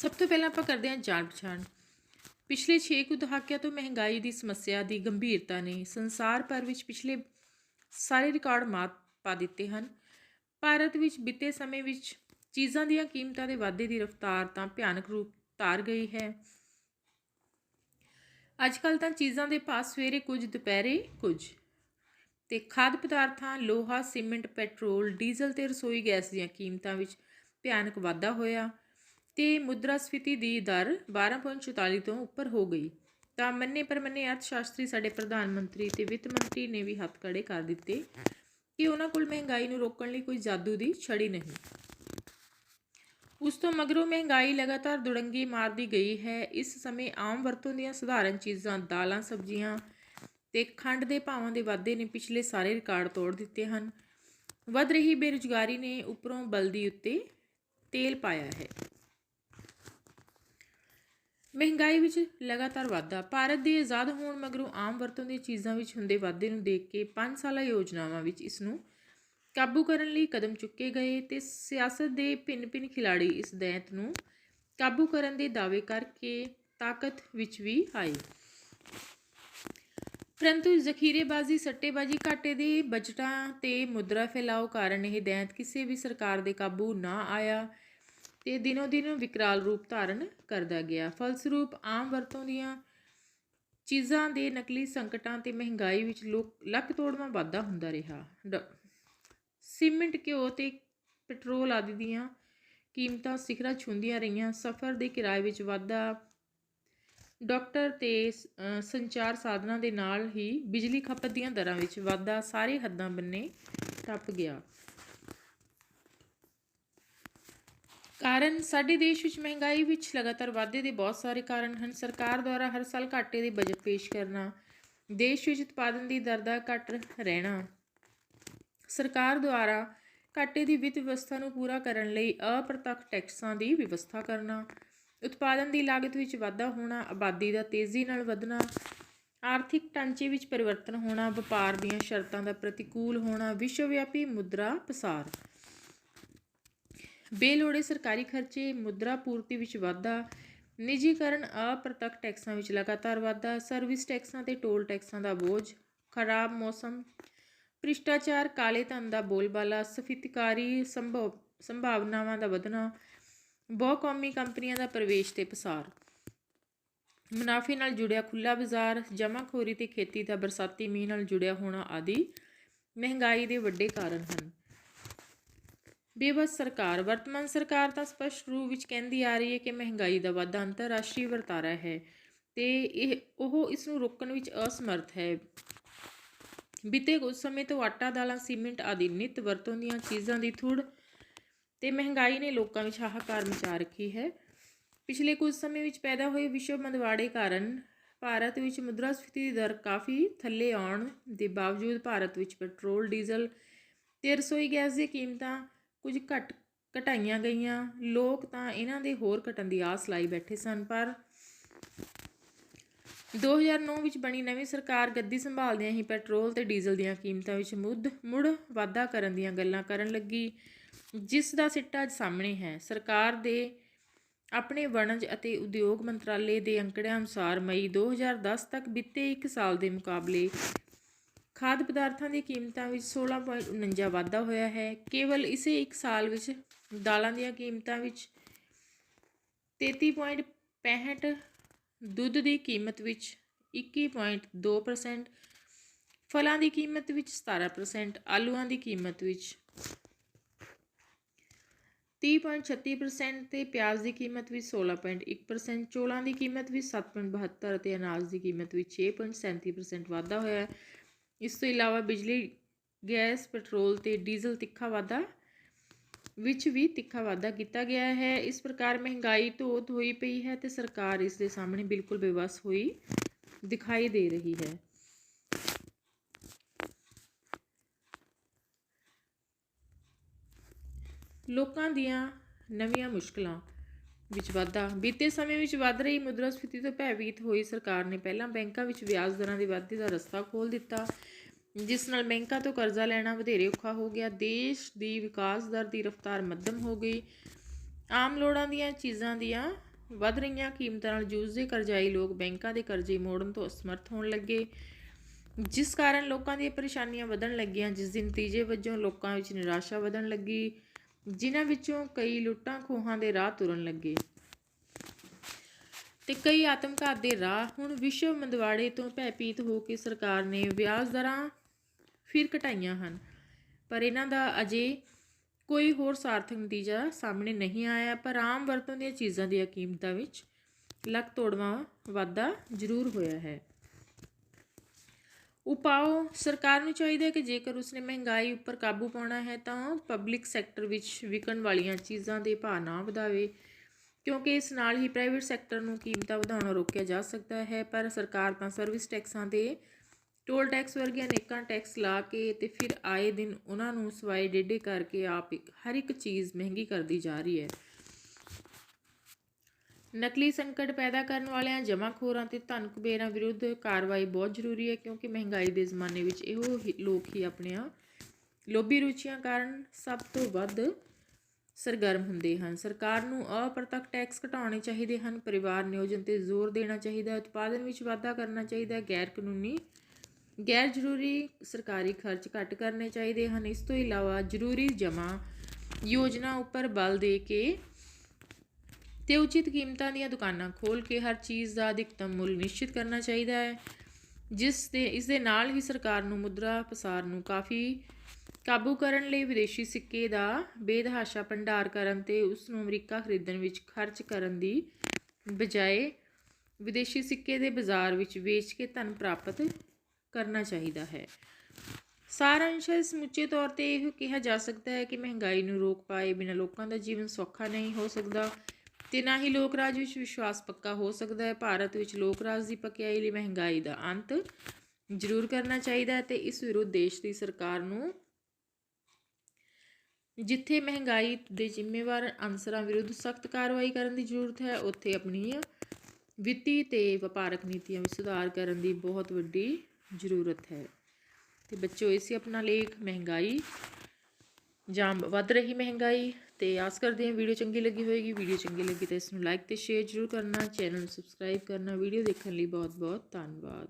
ਸਭ ਤੋਂ ਪਹਿਲਾਂ ਆਪਾਂ ਕਰਦੇ ਹਾਂ ਜਾਣ ਪਛਾਣ। ਪਿਛਲੇ 6 ਕੁ ਦਹਾਕਿਆਂ ਤੋਂ ਮਹਿੰਗਾਈ ਦੀ ਸਮੱਸਿਆ ਦੀ ਗੰਭੀਰਤਾ ਨੇ ਸੰਸਾਰ ਭਰ ਵਿੱਚ ਪਿਛਲੇ ਸਾਰੇ ਰਿਕਾਰਡ ਮਾਤ ਪਾ ਦਿੱਤੇ ਹਨ। ਭਾਰਤ ਵਿੱਚ ਬੀਤੇ ਸਮੇਂ ਵਿੱਚ ਚੀਜ਼ਾਂ ਦੀਆਂ ਕੀਮਤਾਂ ਦੇ ਵਾਧੇ ਦੀ ਰਫ਼ਤਾਰ ਤਾਂ ਭਿਆਨਕ ਰੂਪ ਧਾਰ ਗਈ ਹੈ। ਅੱਜ ਕੱਲ ਤਾਂ ਚੀਜ਼ਾਂ ਦੇ ਭਾਅ ਸਵੇਰੇ ਕੁਝ, ਦੁਪਹਿਰੇ ਕੁਝ। ਤੇ ਖਾਦ ਪਦਾਰਥਾਂ, ਲੋਹਾ, ਸੀਮੈਂਟ, ਪੈਟਰੋਲ, ਡੀਜ਼ਲ ਤੇ ਰਸੋਈ ਗੈਸ ਦੀਆਂ ਕੀਮਤਾਂ ਵਿੱਚ ਭਿਆਨਕ ਵਾਧਾ ਹੋਇਆ। ਤੇ ਮੁਦਰਾ ਸਫੀਤੀ ਦੀ ਦਰ 12.44 ਤੋਂ ਉੱਪਰ ਹੋ ਗਈ। ਤਾਂ ਮੰਨੇ ਪਰਮੰਨੇ ਅਰਥ ਸ਼ਾਸਤਰੀ ਸਾਡੇ ਪ੍ਰਧਾਨ ਮੰਤਰੀ ਤੇ ਵਿੱਤ ਮੰਤਰੀ ਨੇ ਵੀ ਹੱਥ ਖੜੇ ਕਰ ਦਿੱਤੇ ਕਿ ਉਹਨਾਂ ਕੋਲ ਮਹਿੰਗਾਈ ਨੂੰ ਰੋਕਣ ਲਈ ਕੋਈ ਜਾਦੂ ਦੀ ਛੜੀ ਨਹੀਂ। ਉਸ ਤੋਂ ਮਗਰੋਂ ਮਹਿੰਗਾਈ ਲਗਾਤਾਰ ਦੁੜੰਗੀ ਮਾਰਦੀ ਗਈ ਹੈ। ਇਸ ਸਮੇਂ ਆਮ ਵਰਤੋਂ ਦੀਆਂ ਸਧਾਰਨ ਚੀਜ਼ਾਂ, ਦਾਲਾਂ, ਸਬਜ਼ੀਆਂ ਤੇ ਖੰਡ ਦੇ ਭਾਵਾਂ ਦੇ ਵਾਧੇ ਨੇ ਪਿਛਲੇ ਸਾਰੇ ਰਿਕਾਰਡ ਤੋੜ ਦਿੱਤੇ ਹਨ। ਵੱਧ ਰਹੀ ਬੇਰੁਜ਼ਗਾਰੀ ਨੇ ਉੱਪਰੋਂ ਬਲਦੀ ਉੱਤੇ ਤੇਲ ਪਾਇਆ ਹੈ। ਮਹਿੰਗਾਈ ਵਿੱਚ ਲਗਾਤਾਰ ਵਾਧਾ, ਭਾਰਤ ਦੇ ਆਜ਼ਾਦ ਹੋਣ ਮਗਰੋਂ ਆਮ ਵਰਤੋਂ ਦੀਆਂ ਚੀਜ਼ਾਂ ਵਿੱਚ ਹੁੰਦੇ ਵਾਧੇ ਨੂੰ ਦੇਖ ਕੇ 5 ਸਾਲਾ ਯੋਜਨਾਵਾਂ ਵਿੱਚ ਇਸ ਨੂੰ ਕਾਬੂ ਕਰਨ ਲਈ ਕਦਮ ਚੁੱਕੇ ਗਏ ਤੇ ਸਿਆਸਤ ਦੇ ਭਿੰਨ-ਭਿੰਨ ਖਿਲਾੜੀ ਇਸ ਦੈਂਤ ਨੂੰ ਕਾਬੂ ਕਰਨ ਦੇ ਦਾਅਵੇ ਕਰਕੇ ਤਾਕਤ ਵਿੱਚ ਵੀ ਆਏ। ਪਰੰਤੂ ਜ਼ਖੀਰੇਬਾਜ਼ੀ, ਸੱਟੇਬਾਜ਼ੀ ਘਾਟੇ ਦੇ ਬਜਟਾਂ ਤੇ ਮੁਦਰਾ ਫੈਲਾਓ ਕਾਰਨ ਇਹ ਦੈਂਤ ਕਿਸੇ ਵੀ ਸਰਕਾਰ ਦੇ ਕਾਬੂ ਨਾ ਆਇਆ। ਤੇ ਦਿਨੋ ਦਿਨ ਵਿਕਰਾਲ ਰੂਪ ਧਾਰਨ ਕਰਦਾ ਗਿਆ। ਫਲਸਰੂਪ ਆਮ ਵਰਤੋਂ ਦੀਆਂ ਚੀਜ਼ਾਂ ਦੇ ਨਕਲੀ ਸੰਕਟਾਂ ਤੇ ਮਹਿੰਗਾਈ ਵਿੱਚ ਲੋਕ ਲੱਕ ਤੋੜਵਾਂ ਵਾਧਾ ਹੁੰਦਾ ਰਿਹਾ। ਡ- ਸੀਮਿੰਟ, ਘਿਓ ਤੇ ਪੈਟਰੋਲ ਆਦਿ ਦੀਆਂ ਕੀਮਤਾਂ ਸਿਖਰਾਂ ਛੂੰਦੀਆਂ ਰਹੀਆਂ। ਸਫ਼ਰ ਦੇ ਕਿਰਾਏ ਵਿੱਚ ਵਾਧਾ, ਡਾਕਟਰ ਤੇ ਸੰਚਾਰ ਸਾਧਨਾਂ ਦੇ ਨਾਲ ਹੀ ਬਿਜਲੀ ਖਪਤ ਦੀਆਂ ਦਰਾਂ ਵਿੱਚ ਵਾਧਾ ਸਾਰੇ ਹੱਦਾਂ ਬੰਨੇ ਟੱਪ ਗਿਆ। ਕਾਰਨ ਸਾਡੇ ਦੇਸ਼ ਵਿੱਚ ਮਹਿੰਗਾਈ ਵਿੱਚ ਲਗਾਤਾਰ ਵਾਧੇ ਦੇ ਬਹੁਤ ਸਾਰੇ ਕਾਰਨ ਹਨ। ਸਰਕਾਰ ਦੁਆਰਾ ਹਰ ਸਾਲ ਘਾਟੇ ਦੇ ਬਜਟ ਪੇਸ਼ ਕਰਨਾ, ਦੇਸ਼ ਵਿੱਚ ਉਤਪਾਦਨ ਦੀ ਦਰ ਦਾ ਘਟ ਰਹਿਣਾ, ਸਰਕਾਰ ਦੁਆਰਾ ਘਾਟੇ ਦੀ ਵਿੱਤ ਵਿਵਸਥਾ ਨੂੰ ਪੂਰਾ ਕਰਨ ਲਈ ਅਪ੍ਰਤੱਖ ਟੈਕਸਾਂ ਦੀ ਵਿਵਸਥਾ ਕਰਨਾ, ਉਤਪਾਦਨ ਦੀ ਲਾਗਤ ਵਿੱਚ ਵਾਧਾ ਹੋਣਾ, ਆਬਾਦੀ ਦਾ ਤੇਜ਼ੀ ਨਾਲ ਵਧਣਾ, ਆਰਥਿਕ ਢਾਂਚੇ ਵਿੱਚ ਪਰਿਵਰਤਨ ਹੋਣਾ, ਵਪਾਰ ਦੀਆਂ ਸ਼ਰਤਾਂ ਦਾ ਪ੍ਰਤੀਕੂਲ ਹੋਣਾ ਵਿਸ਼ਵਵਿਆਪੀ ਮੁਦਰਾ ਪਸਾਰ। ਬੇਲੋੜੇ ਸਰਕਾਰੀ ਖਰਚੇ, ਮੁਦਰਾ ਪੂਰਤੀ ਵਿੱਚ ਵਾਧਾ, ਨਿੱਜੀਕਰਨ ਅਪ੍ਰਤੱਖ ਟੈਕਸਾਂ ਵਿੱਚ ਲਗਾਤਾਰ ਵਾਧਾ, ਸਰਵਿਸ ਟੈਕਸਾਂ ਤੇ ਟੋਲ ਟੈਕਸਾਂ ਦਾ ਬੋਝ, ਖਰਾਬ ਮੌਸਮ, ਭ੍ਰਿਸ਼ਟਾਚਾਰ, ਕਾਲੇ ਧਨ ਦਾ ਬੋਲਬਾਲਾ, ਸਫਿਤਕਾਰੀ ਸੰਭਵ, ਸੰਭਾਵਨਾਵਾਂ ਦਾ ਵਧਣਾ ਬਹੁਕੌਮੀ ਕੰਪਨੀਆਂ ਦਾ ਪ੍ਰਵੇਸ਼ ਤੇ ਪਸਾਰ। ਮੁਨਾਫੇ ਨਾਲ ਜੁੜਿਆ ਖੁੱਲਾ ਬਾਜ਼ਾਰ, ਜਮਾਖੋਰੀ ਤੇ ਖੇਤੀ ਦਾ ਬਰਸਾਤੀ ਮੀਂਹ ਨਾਲ ਜੁੜਿਆ ਹੋਣਾ ਆਦਿ ਮਹਿੰਗਾਈ ਦੇ ਵੱਡੇ ਕਾਰਨ ਹਨ। ਬੇਬਸ ਸਰਕਾਰ, ਵਰਤਮਾਨ ਸਰਕਾਰ ਤਾਂ ਸਪਸ਼ਟ ਰੂਪ ਵਿੱਚ ਕਹਿੰਦੀ ਆ ਰਹੀ ਹੈ ਕਿ ਮਹਿੰਗਾਈ ਦਾ ਵਾਧਾ ਅੰਤਰਰਾਸ਼ਟਰੀ ਵਰਤਾਰਾ ਹੈ ਤੇ ਇਹ, ਉਹ ਇਸ ਨੂੰ ਰੋਕਣ ਵਿੱਚ ਅਸਮਰਥ ਹੈ। ਬੀਤੇ ਕੁਝ ਸਮੇਂ ਤੋਂ ਆਟਾ, ਦਾਲਾਂ, ਸੀਮੈਂਟ ਆਦਿ ਨਿੱਤ ਵਰਤੋਂ ਦੀਆਂ ਚੀਜ਼ਾਂ ਦੀ ਥੁੜ ਤੇ ਮਹਿੰਗਾਈ ਨੇ ਲੋਕਾਂ ਵਿੱਚ ਹਾਹਾਕਾਰ ਮਚਾ ਰੱਖੀ ਹੈ। ਪਿਛਲੇ ਕੁਝ ਸਮੇਂ ਵਿੱਚ ਪੈਦਾ ਹੋਏ ਵਿਸ਼ਵ ਮੰਦਵਾੜੇ ਕਾਰਨ ਭਾਰਤ ਵਿੱਚ ਮੁਦਰਾਸਫੀਤੀ ਦੀ ਦਰ ਕਾਫੀ ਥੱਲੇ ਆਉਣ ਦੇ ਬਾਵਜੂਦ ਭਾਰਤ ਵਿੱਚ ਪੈਟਰੋਲ, ਡੀਜ਼ਲ ਤੇ ਰਸੋਈ ਗੈਸ ਦੀਆਂ ਕੀਮਤਾਂ ਕੁਝ ਘਟ ਘਟਾਈਆਂ ਗਈਆਂ। ਲੋਕ ਤਾਂ ਇਹਨਾਂ ਦੇ ਹੋਰ ਘਟਣ ਦੀ ਆਸ ਲਾਈ ਬੈਠੇ ਸਨ, ਪਰ 2009 ਵਿੱਚ ਬਣੀ ਨਵੀਂ ਸਰਕਾਰ ਗੱਦੀ ਸੰਭਾਲਦਿਆਂ ਹੀ ਪੈਟਰੋਲ ਤੇ ਡੀਜ਼ਲ ਦੀਆਂ ਕੀਮਤਾਂ ਵਿੱਚ ਮੁੱਢ ਮੁੜ ਵਾਧਾ ਕਰਨ ਦੀਆਂ ਗੱਲਾਂ ਕਰਨ ਲੱਗੀ, ਜਿਸ ਦਾ ਸਿੱਟਾ ਅੱਜ ਸਾਹਮਣੇ ਹੈ। ਸਰਕਾਰ ਦੇ ਆਪਣੇ ਵਣਜ ਅਤੇ ਉਦਯੋਗ ਮੰਤਰਾਲੇ ਦੇ ਅੰਕੜਿਆਂ ਅਨੁਸਾਰ ਮਈ 2010 ਤੱਕ ਬੀਤੇ 1 ਸਾਲ ਦੇ ਮੁਕਾਬਲੇ ਖਾਦ ਪਦਾਰਥਾਂ ਦੀ ਕੀਮਤਾਂ ਵਿੱਚ 16.49 ਵਾਧਾ ਹੋਇਆ ਹੈ। ਕੇਵਲ ਇਸੇ ਇੱਕ ਸਾਲ ਵਿੱਚ ਦਾਲਾਂ ਦੀਆਂ ਕੀਮਤਾਂ ਵਿੱਚ 33.65 ਦੁੱਧ ਦੀ ਕੀਮਤ ਵਿੱਚ 21.2% ਫਲਾਂ ਦੀ ਕੀਮਤ ਵਿੱਚ 17% ਆਲੂਆਂ ਦੀ ਕੀਮਤ ਵਿੱਚ 30.36% ਤੇ ਪਿਆਜ਼ ਦੀ ਕੀਮਤ ਵਿੱਚ 16.1% ਚੌਲਾਂ ਦੀ ਕੀਮਤ ਵਿੱਚ 7.72 ਅਤੇ ਅਨਾਜ ਦੀ ਕੀਮਤ ਵਿੱਚ 6.37% ਵਾਧਾ ਹੋਇਆ ਹੈ। ਇਸ ਤੋਂ ਇਲਾਵਾ ਬਿਜਲੀ, ਗੈਸ, ਪੈਟਰੋਲ ਤੇ ਡੀਜ਼ਲ ਤਿੱਖਾ ਵਾਧਾ ਵਿੱਚ ਵੀ ਤਿੱਖਾ ਵਾਧਾ ਕੀਤਾ ਗਿਆ ਹੈ। ਇਸ ਪ੍ਰਕਾਰ ਮਹਿੰਗਾਈ ਧੋਤ ਹੋਈ ਪਈ ਹੈ ਤੇ ਸਰਕਾਰ ਇਸ ਦੇ ਸਾਹਮਣੇ ਬਿਲਕੁਲ ਬੇਵਸ ਹੋਈ ਦਿਖਾਈ ਦੇ ਰਹੀ ਹੈ। ਲੋਕਾਂ ਦੀਆਂ ਨਵੀਆਂ ਮੁਸ਼ਕਲਾਂ ਵਿੱਚ ਵਾਧਾ। ਬੀਤੇ ਸਮੇਂ ਵਿੱਚ ਵੱਧ ਰਹੀ ਮੁਦਰਾਸਫੀਤੀ ਤੋਂ ਭੈਭੀਤ ਹੋਈ ਸਰਕਾਰ ਨੇ ਪਹਿਲਾਂ ਬੈਂਕਾਂ ਵਿੱਚ ਵਿਆਜ ਦਰਾਂ ਦੇ ਵਾਧੇ ਦਾ ਰਸਤਾ ਖੋਲ੍ਹ ਦਿੱਤਾ, ਜਿਸ ਨਾਲ ਬੈਂਕਾਂ ਤੋਂ ਕਰਜ਼ਾ ਲੈਣਾ ਵਧੇਰੇ ਔਖਾ ਹੋ ਗਿਆ। ਦੇਸ਼ ਦੀ ਵਿਕਾਸ ਦਰ ਦੀ ਰਫ਼ਤਾਰ ਮੱਧਮ ਹੋ ਗਈ। ਆਮ ਲੋੜਾਂ ਦੀਆਂ ਚੀਜ਼ਾਂ ਦੀਆਂ ਵੱਧ ਰਹੀਆਂ ਕੀਮਤਾਂ ਨਾਲ ਜੂਝਦੇ ਕਰਜ਼ਾਈ ਲੋਕ ਬੈਂਕਾਂ ਦੇ ਕਰਜ਼ੇ ਮੋੜਨ ਤੋਂ ਅਸਮਰਥ ਹੋਣ ਲੱਗੇ, ਜਿਸ ਕਾਰਨ ਲੋਕਾਂ ਦੀਆਂ ਪਰੇਸ਼ਾਨੀਆਂ ਵਧਣ ਲੱਗੀਆਂ, ਜਿਸ ਦੇ ਨਤੀਜੇ ਵਜੋਂ ਲੋਕਾਂ ਵਿੱਚ ਨਿਰਾਸ਼ਾ ਵਧਣ ਲੱਗੀ। ਜਿਨ੍ਹਾਂ ਵਿੱਚੋਂ ਕਈ ਲੁੱਟਾਂ ਖੋਹਾਂ ਦੇ ਰਾਹ ਤੁਰਨ ਲੱਗੇ। ਤੇ ਕਈ ਆਤਮਘਾਤ ਦੇ ਰਾਹ ਹੁਣ ਵਿਸ਼ਵ ਮੰਦਵਾੜੇ ਤੋਂ ਭੈਭੀਤ ਹੋ ਕੇ ਸਰਕਾਰ ਨੇ ਵਿਆਜ ਦਰਾਂ ਫਿਰ ਘਟਾਈਆਂ ਹਨ। ਪਰ ਇਹਨਾਂ ਦਾ ਅਜੇ ਕੋਈ ਹੋਰ ਸਾਰਥਕ ਨਤੀਜਾ ਸਾਹਮਣੇ ਨਹੀਂ ਆਇਆ। ਪਰ ਆਮ ਵਰਤੋਂ ਦੀਆਂ ਚੀਜ਼ਾਂ ਦੀਆਂ ਕੀਮਤਾਂ ਵਿੱਚ ਲੱਕ ਤੋੜਵਾਂ ਵਾਧਾ ਜ਼ਰੂਰ ਹੋਇਆ ਹੈ। ਉਪਾਅ ਸਰਕਾਰ ਨੂੰ ਚਾਹੀਦਾ ਹੈ ਕਿ ਜੇਕਰ ਉਸਨੇ ਮਹਿੰਗਾਈ ਉੱਪਰ ਕਾਬੂ ਪਾਉਣਾ ਹੈ ਤਾਂ ਪਬਲਿਕ ਸੈਕਟਰ ਵਿੱਚ ਵਿਕਣ ਵਾਲੀਆਂ ਚੀਜ਼ਾਂ ਦੇ ਭਾਅ ਨਾ ਵਧਾਵੇ। ਕਿਉਂਕਿ ਇਸ ਨਾਲ ਹੀ ਪ੍ਰਾਈਵੇਟ ਸੈਕਟਰ ਨੂੰ ਕੀਮਤਾਂ ਵਧਾਉਣਾ ਰੋਕਿਆ ਜਾ ਸਕਦਾ ਹੈ। ਪਰ ਸਰਕਾਰ ਤਾਂ ਸਰਵਿਸ ਟੈਕਸਾਂ ਦੇ ਟੋਲ ਟੈਕਸ ਵਰਗੀਆਂ ਅਨੇਕਾਂ ਟੈਕਸ ਲਾ ਕੇ ਤੇ ਫਿਰ ਆਏ ਦਿਨ ਉਹਨਾਂ ਨੂੰ ਸਵਾਏ ਡੇਢੇ ਕਰਕੇ ਆਪ ਹਰ ਇੱਕ ਚੀਜ਼ ਮਹਿੰਗੀ ਕਰਦੀ ਜਾ ਰਹੀ ਹੈ। ਨਕਲੀ ਸੰਕਟ ਪੈਦਾ ਕਰਨ ਵਾਲਿਆਂ, ਜਮਾਖੋਰਾਂ ਤੇ ਧਨ ਕੁਬੇਰਾਂ ਵਿਰੁੱਧ ਕਾਰਵਾਈ ਬਹੁਤ ਜ਼ਰੂਰੀ ਹੈ ਕਿਉਂਕਿ ਮਹਿੰਗਾਈ ਦੇ ਜ਼ਮਾਨੇ ਵਿੱਚ ਇਹੋ ਹੀ ਲੋਕ ਹੀ ਆਪਣੀਆਂ ਲੋਭੀ ਰੁਚੀਆਂ ਕਾਰਨ ਸਭ ਤੋਂ ਵੱਧ ਸਰਗਰਮ ਹੁੰਦੇ ਹਨ। ਸਰਕਾਰ ਨੂੰ ਅਪਰਤੱਖ ਟੈਕਸ ਘਟਾਉਣੇ ਚਾਹੀਦੇ ਹਨ, ਪਰਿਵਾਰ ਨਿਯੋਜਨ ਤੇ ਜ਼ੋਰ ਦੇਣਾ ਚਾਹੀਦਾ ਹੈ, ਉਤਪਾਦਨ ਵਿੱਚ ਵਾਧਾ ਕਰਨਾ ਚਾਹੀਦਾ ਹੈ ਗੈਰ ਕਾਨੂੰਨੀ ਗੈਰ ਜ਼ਰੂਰੀ ਸਰਕਾਰੀ ਖਰਚ ਘੱਟ ਕਰਨੇ ਚਾਹੀਦੇ ਹਨ। ਇਸ ਤੋਂ ਇਲਾਵਾ ਜ਼ਰੂਰੀ ਜਮ੍ਹਾਂ ਯੋਜਨਾ ਉੱਪਰ ਬਲ ਦੇ ਕੇ ਤੇ ਉਚਿਤ ਕੀਮਤਾਂ ਦੀਆਂ ਦੁਕਾਨਾਂ ਖੋਲ ਕੇ ਹਰ ਚੀਜ਼ ਦਾ ਅਧਿਕਤਮ ਮੁੱਲ ਨਿਸ਼ਚਿਤ ਕਰਨਾ ਚਾਹੀਦਾ ਹੈ, ਜਿਸ ਦੇ, ਇਸ ਦੇ ਨਾਲ ਹੀ ਸਰਕਾਰ ਨੂੰ ਮੁਦਰਾ ਪਸਾਰ ਨੂੰ ਕਾਫੀ ਕਾਬੂ ਕਰਨ ਲਈ ਵਿਦੇਸ਼ੀ ਸਿੱਕੇ ਦਾ ਬੇਦਹਾਸ਼ਾ ਭੰਡਾਰ ਕਰਨ ਤੇ ਉਸ ਨੂੰ ਅਮਰੀਕਾ ਖਰੀਦਣ ਵਿੱਚ ਖਰਚ ਕਰਨ ਦੀ ਬਜਾਏ ਵਿਦੇਸ਼ੀ ਸਿੱਕੇ ਦੇ ਬਾਜ਼ਾਰ ਵਿੱਚ ਵੇਚ ਕੇ ਧਨ ਪ੍ਰਾਪਤ ਕਰਨਾ ਚਾਹੀਦਾ ਹੈ। ਸਾਰਾਂਸ਼ ਸਮੁੱਚੇ ਤੌਰ ਤੇ ਇਹ ਕਿਹਾ ਜਾ ਸਕਦਾ ਹੈ ਕਿ ਮਹਿੰਗਾਈ ਨੂੰ ਰੋਕ ਪਾਏ ਬਿਨਾਂ ਲੋਕਾਂ ਦਾ ਜੀਵਨ ਸੌਖਾ ਨਹੀਂ ਹੋ ਸਕਦਾ। ਤੇ ਨਾ ਹੀ ਲੋਕ ਰਾਜ ਵਿੱਚ ਵਿਸ਼ਵਾਸ ਪੱਕਾ ਹੋ ਸਕਦਾ ਹੈ। ਭਾਰਤ ਵਿੱਚ ਲੋਕ ਰਾਜ ਦੀ ਪਕਿਆਈ ਲਈ ਮਹਿੰਗਾਈ ਦਾ ਅੰਤ ਜ਼ਰੂਰ ਕਰਨਾ ਚਾਹੀਦਾ ਹੈ ਤੇ ਇਸ ਵਿਰੁੱਧ ਦੇਸ਼ ਦੀ ਸਰਕਾਰ ਨੂੰ ਜਿੱਥੇ ਮਹਿੰਗਾਈ ਦੇ ਜ਼ਿੰਮੇਵਾਰ ਅਨਸਰਾਂ ਵਿਰੁੱਧ ਸਖਤ ਕਾਰਵਾਈ ਕਰਨ ਦੀ ਜ਼ਰੂਰਤ ਹੈ, ਉੱਥੇ ਆਪਣੀ ਵਿੱਤੀ ਤੇ ਵਪਾਰਕ ਨੀਤੀਆਂ ਵਿੱਚ ਸੁਧਾਰ ਕਰਨ ਦੀ ਬਹੁਤ ਵੱਡੀ ਜ਼ਰੂਰਤ ਹੈ। ਤੇ ਬੱਚੋ ਇਸੇ ਆਪਣਾ ਲੇਖ, ਮਹਿੰਗਾਈ ਜਾਂ ਵੱਧ ਰਹੀ ਮਹਿੰਗਾਈ ਤੇ ਆਸ ਕਰਦੇ ਹਾਂ ਵੀਡੀਓ ਚੰਗੀ ਲੱਗੀ ਹੋਵੇਗੀ ਵੀਡੀਓ ਚੰਗੀ ਲੱਗੀ ਤਾਂ ਇਸ ਨੂੰ ਲਾਈਕ ਤੇ ਸ਼ੇਅਰ ਜ਼ਰੂਰ ਕਰਨਾ ਚੈਨਲ ਨੂੰ ਸਬਸਕ੍ਰਾਈਬ ਕਰਨਾ, ਵੀਡੀਓ ਦੇਖਣ ਲਈ ਬਹੁਤ ਬਹੁਤ ਧੰਨਵਾਦ।